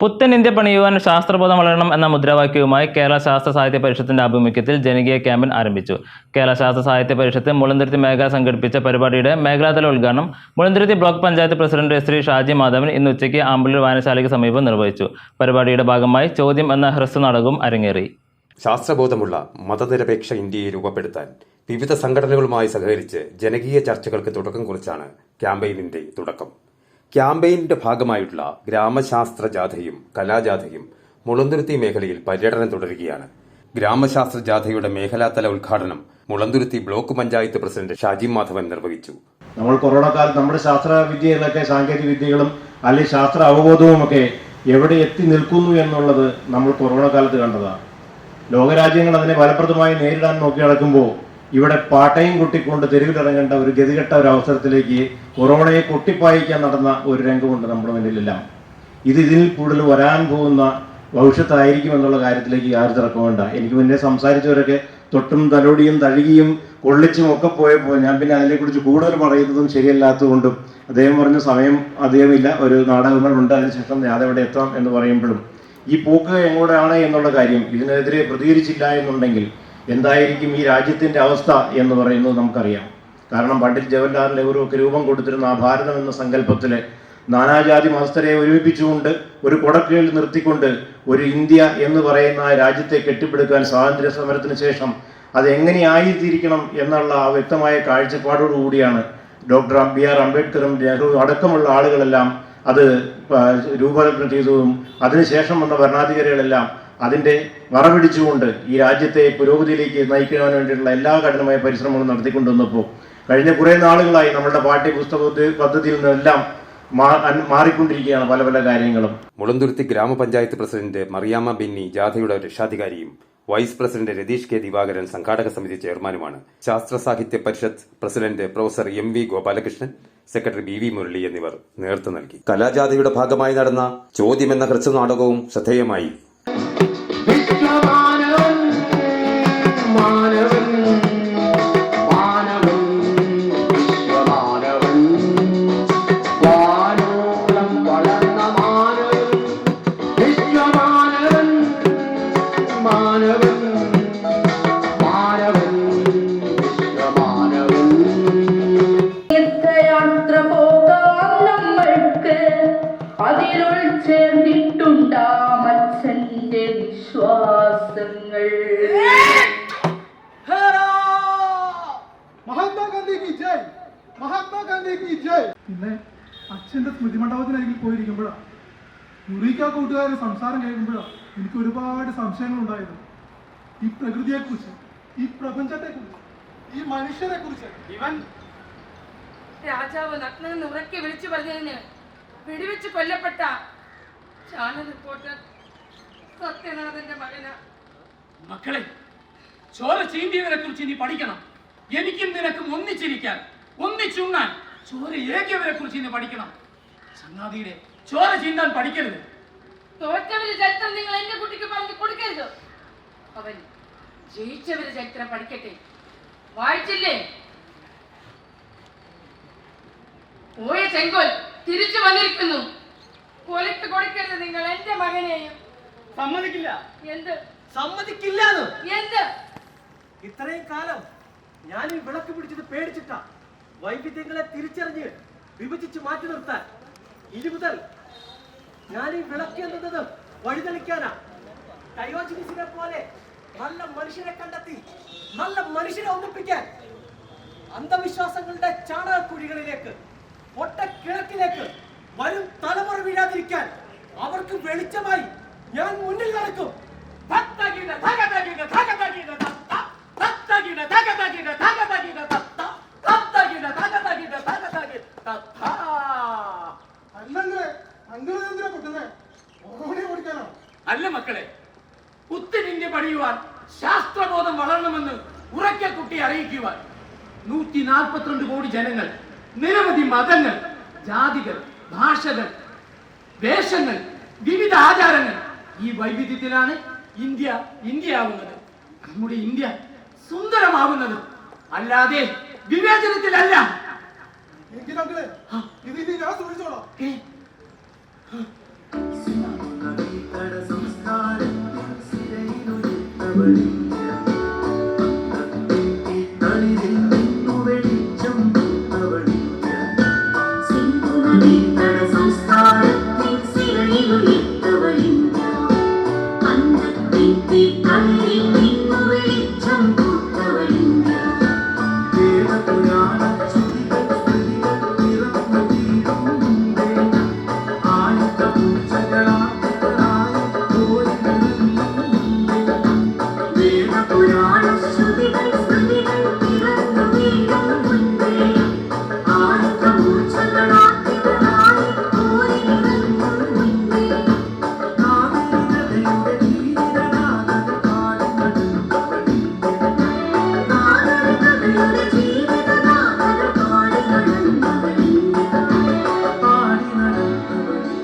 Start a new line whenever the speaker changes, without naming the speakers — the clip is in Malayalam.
പുത്തൻ ഇന്ത്യ പണിയുവാൻ ശാസ്ത്രബോധം വളരണം എന്ന മുദ്രാവാക്യവുമായി കേരള ശാസ്ത്ര സാഹിത്യ പരിഷത്തിന്റെ ആഭിമുഖ്യത്തിൽ ജനകീയ ക്യാമ്പൻ ആരംഭിച്ചു. കേരള ശാസ്ത്ര സാഹിത്യ പരിഷത്ത് മുളന്തുരുത്തി മേഖല സംഘടിപ്പിച്ച പരിപാടിയുടെ മേഖലാതല ഉദ്ഘാടനം മുളന്തുരുത്തി ബ്ലോക്ക് പഞ്ചായത്ത് പ്രസിഡന്റ് ശ്രീ ഷാജി മാധവൻ ഇന്ന് ഉച്ചയ്ക്ക് ആമ്പല്ലൂർ വായനശാലയ്ക്ക് സമീപം നിർവഹിച്ചു. പരിപാടിയുടെ ഭാഗമായി ചോദ്യം എന്ന ഹ്രസ്വ നാടകവും അരങ്ങേറി.
ശാസ്ത്രബോധമുള്ള മതനിരപേക്ഷ ഇന്ത്യയെ രൂപപ്പെടുത്താൻ വിവിധ സംഘടനകളുമായി സഹകരിച്ച് ജനകീയ ചർച്ചകൾക്ക് തുടക്കം കുറിച്ചാണ് ക്യാമ്പയിനിന്റെ തുടക്കം. ക്യാമ്പയിനിന്റെ ഭാഗമായിട്ടുള്ള ഗ്രാമശാസ്ത്ര ജാഥയും കലാജാഥയും മുളന്തുരുത്തി മേഖലയിൽ പര്യടനം തുടരുകയാണ്. ഗ്രാമശാസ്ത്ര ജാഥയുടെ മേഖലാതല ഉദ്ഘാടനം മുളന്തുരുത്തി ബ്ലോക്ക് പഞ്ചായത്ത് പ്രസിഡന്റ് ഷാജി മാധവൻ നിർവഹിച്ചു.
നമ്മൾ കൊറോണ കാലത്ത് നമ്മുടെ ശാസ്ത്ര വിദ്യകളൊക്കെ സാങ്കേതിക വിദ്യകളും അല്ലെങ്കിൽ ശാസ്ത്ര അവബോധവും ഒക്കെ എവിടെ എത്തി നിൽക്കുന്നു എന്നുള്ളത് നമ്മൾ കൊറോണ കാലത്ത് കണ്ടതാണ്. ലോകരാജ്യങ്ങൾ അതിനെ ഫലപ്രദമായി നേരിടാൻ നോക്കി നടക്കുമ്പോൾ ഇവിടെ പാട്ടയും കുട്ടിക്കൊണ്ട് തെരുവിലിറങ്ങേണ്ട ഒരു ഗതികെട്ട ഒരു അവസരത്തിലേക്ക് കൊറോണയെ കൊട്ടിപ്പായിക്കാൻ നടന്ന ഒരു രംഗമുണ്ട് നമ്മുടെ മുന്നിലെല്ലാം. ഇത് ഇതിൽ കൂടുതൽ വരാൻ പോകുന്ന ഭവിഷ്യത്തായിരിക്കും എന്നുള്ള കാര്യത്തിലേക്ക് യാതൊരു തർക്കം വേണ്ട. എനിക്ക് മുന്നേ സംസാരിച്ചവരൊക്കെ തൊട്ടും തലോടിയും തഴുകിയും കൊള്ളിച്ചും ഒക്കെ പോയപ്പോൾ ഞാൻ പിന്നെ അതിനെക്കുറിച്ച് കൂടുതൽ പറയുന്നതും ശരിയല്ലാത്തതുകൊണ്ടും അദ്ദേഹം പറഞ്ഞ സമയം അധികമില്ല ഒരു നാടകങ്ങളുണ്ട് അതിനുശേഷം ഞാൻ അവിടെ എത്താം എന്ന് പറയുമ്പോഴും ഈ പോക്ക് എങ്ങോട്ടാണ് എന്നുള്ള കാര്യം ഇതിനെതിരെ പ്രതികരിച്ചില്ല എന്നുണ്ടെങ്കിൽ എന്തായിരിക്കും ഈ രാജ്യത്തിന്റെ അവസ്ഥ എന്ന് പറയുന്നത് നമുക്കറിയാം. കാരണം പണ്ഡിറ്റ് ജവഹർലാൽ നെഹ്റു ഒക്കെ രൂപം കൊടുത്തിരുന്ന ആ ഭാരതം എന്ന സങ്കല്പത്തിൽ നാനാജാതി മതസ്ഥരെ ഒരുമിപ്പിച്ചുകൊണ്ട് ഒരു കുടക്കീഴിൽ നിർത്തിക്കൊണ്ട് ഒരു ഇന്ത്യ എന്ന് പറയുന്ന ആ രാജ്യത്തെ കെട്ടിപ്പടുക്കാൻ സ്വാതന്ത്ര്യ സമരത്തിന് ശേഷം അത് എങ്ങനെയായിത്തീരിക്കണം എന്നുള്ള ആ വ്യക്തമായ കാഴ്ചപ്പാടോടുകൂടിയാണ് ഡോക്ടർ ബി ആർ അംബേദ്കറും നെഹ്റു അടക്കമുള്ള ആളുകളെല്ലാം അത് രൂപകൽപ്പന ചെയ്തതും അതിനുശേഷം വന്ന ഭരണാധികാരികളെല്ലാം അതിന്റെ വറപിടിച്ചുകൊണ്ട് ഈ രാജ്യത്തെ പുരോഗതിയിലേക്ക് നയിക്കുവാൻ വേണ്ടിയിട്ടുള്ള എല്ലാ കഠിനമായ പരിശ്രമങ്ങളും നടത്തിക്കൊണ്ടുവന്നപ്പോൾ കഴിഞ്ഞ കുറേ നാളുകളായി നമ്മളുടെ പാഠ്യപുസ്തക പദ്ധതി- പദ്ധതിയിൽ നിന്നെല്ലാം മാറിക്കൊണ്ടിരിക്കുകയാണ് പല പല കാര്യങ്ങളും.
മുളന്തുരുത്തി ഗ്രാമപഞ്ചായത്ത് പ്രസിഡന്റ് മറിയാമ്മ ബിന്നി ജാഥയുടെ രക്ഷാധികാരിയും vice president Ratheesh K Divakaran സംഘാടക സമിതി ചെയർമാനുമാണ്. Sasthra Sahitya Parishad president professor M V Gopalakrishnan secretary B V Murali എന്നിവർ നേതൃത്വം നൽകി. കലാജാഥയുടെ ഭാഗമായി നടന്ന ചോദ്യം എന്ന ഹ്രസ്വ നാടകവും ശ്രദ്ധേയമായി.
വിശ്വാസങ്ങൾ
മഹാത്മാഗാന്ധി കി ജയ്! മഹാത്മാഗാന്ധി കി ജയ്! പിന്നെ അച്ഛന്റെ സ്മൃതി മണ്ഡപത്തിനരികിൽ പോയിരിക്കുമ്പോഴാണ് മുറിക്ക കൂട്ടുകാരുടെ സംസാരം കേൾക്കുമ്പോഴാണ് എനിക്ക് ഒരുപാട് സംശയങ്ങൾ ഉണ്ടായിരുന്നു ഈ പ്രകൃതിയെ കുറിച്ച് ഈ പ്രപഞ്ചത്തെ കുറിച്ച് ഈ മനുഷ്യരെ കുറിച്ച് ഇവൻ
രാജാവ് നഗ്നെന്ന് ഉറക്കി വിളിച്ചു പറഞ്ഞതിന് വെടിവെച്ച് കൊല്ലപ്പെട്ട ചാനൽ റിപ്പോർട്ടർ സത്യനാഥന്റെ മകന.
മക്കളെ ചോര ചീന്തിയവരെ കുറിച്ച് ഇനി പഠിക്കണം. എനിക്കും നിനക്കും ഒന്നിച്ചിരിക്കാൻ ഒന്നിച്ചുണ്ണാൻ ചോര ഏകിയവരെ കുറിച്ച് ഇനി പഠിക്കണം. ചങ്ങാതിയുടെ ചോര ചീന്താൻ പഠിക്കരുത്.
തോറ്റവര് ചരിത്രം നിങ്ങൾ എന്റെ കുട്ടിക്ക് പറഞ്ഞു കൊടുക്കരുത്. അവൻ ജയിച്ചവര് ചരിത്രം പഠിക്കട്ടെ. വായിച്ചില്ലേ? പോയ ചെങ്കോൽ തിരിച്ചു വന്നിരിക്കുന്നു. കൊലത്ത് കൊടുക്കരുത് നിങ്ങൾ എന്റെ മകനെയും.
സമ്മതിക്കില്ല.
എന്ത്?
സമ്മതിക്കില്ലാന്ന്.
എന്ത്?
ഇത്രയും കാലം ഞാൻ ഈ വിളക്ക് പിടിച്ചത് പേടിച്ചിട്ടാ വൈവിധ്യങ്ങളെ തിരിച്ചറിഞ്ഞ് വിഭജിച്ച് മാറ്റി നിർത്താൻ. ഇനി മുതൽ ഞാൻ ഈ വിളക്ക് എന്നത് വഴിതെളിക്കാനാ. ഡയോജിനിസിനെ പോലെ നല്ല മനുഷ്യരെ കണ്ടെത്തി നല്ല മനുഷ്യരെ ഒന്നിപ്പിക്കാൻ അന്ധവിശ്വാസങ്ങളുടെ ചാണകക്കുഴികളിലേക്ക് ഒട്ടക്കിഴക്കിലേക്ക് വരും തലമുറ വീഴാതിരിക്കാൻ അവർക്ക് വെളിച്ചമായി ഞാൻ മുന്നിൽ നടക്കും.
അല്ല മക്കളെ പുത്തനിന്ത്യ പണിയുവാൻ ശാസ്ത്രബോധം വളരണമെന്ന് ഉറക്കെ കുട്ടി അറിയിക്കുവാൻ നൂറ്റി നാൽപ്പത്തിരണ്ട് കോടി ജനങ്ങൾ നിരവധി മതങ്ങൾ ജാതികൾ ഭാഷകൾ വേഷങ്ങൾ വിവിധ ആചാരങ്ങൾ ഈ വൈവിധ്യത്തിലാണ് ഇന്ത്യ ഇന്ത്യയാവുന്നത്. നമ്മുടെ ഇന്ത്യ സുന്ദരമാകുന്നത് അല്ലാതെ വിവേചനത്തിലല്ല. സംസ്കാരം
Thank.